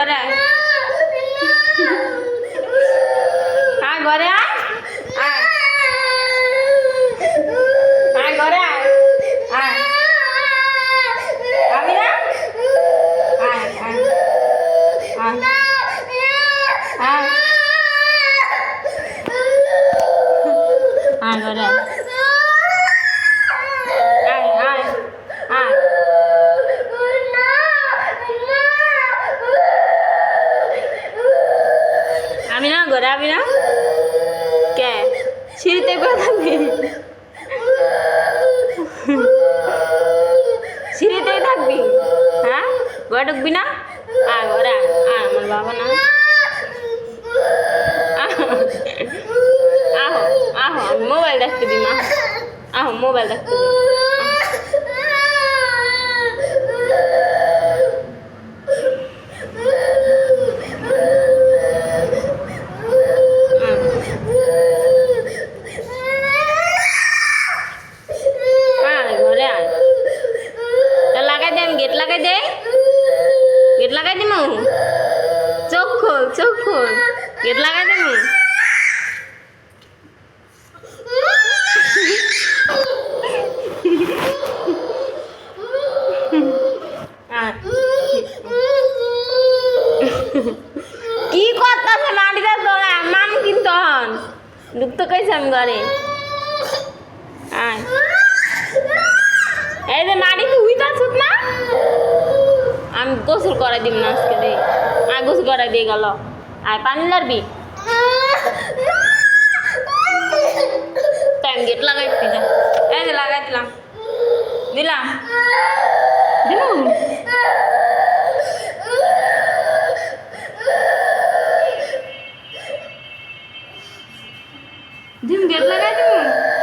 ઘરે હા ઘરે હા. ઘરે હા. આવી ના હા. હા. હા. હા ઘરે আমি না? কে? সিঁড়িতে করে থাকবি সিঁড়িতেই থাকবি? হ্যাঁ? ঘরে ঢুকবি না? আয়, ঘরে আয়। আমার বাবা না। আহো আহো মোবাইল দেখতে দিই মা। আহো, মোবাইল দেখতে দিই আয় ঘরে আয় তা লাগাই দে আমি গেট লাগাই দে। গেট লাগাই দিমু? চোখ খোল চোখ খোল। গেট লাগাই দিমু? কি করতেছে মাটিতে তোলা মাম কিন্তু হন। কইছে আমি ঘরে আয় এই যে মাটি তুই উইতাছুত না আমি গোসল করাই দিব না আজকে রে আয় গোসল করাই দিয়ে গেল। আয়, পানি লারবি টাইম গেট লাগাই দিলাম এই যে লাগাই দিলাম। দিলাম। দিলাম দিম গেট লাগাই দিম।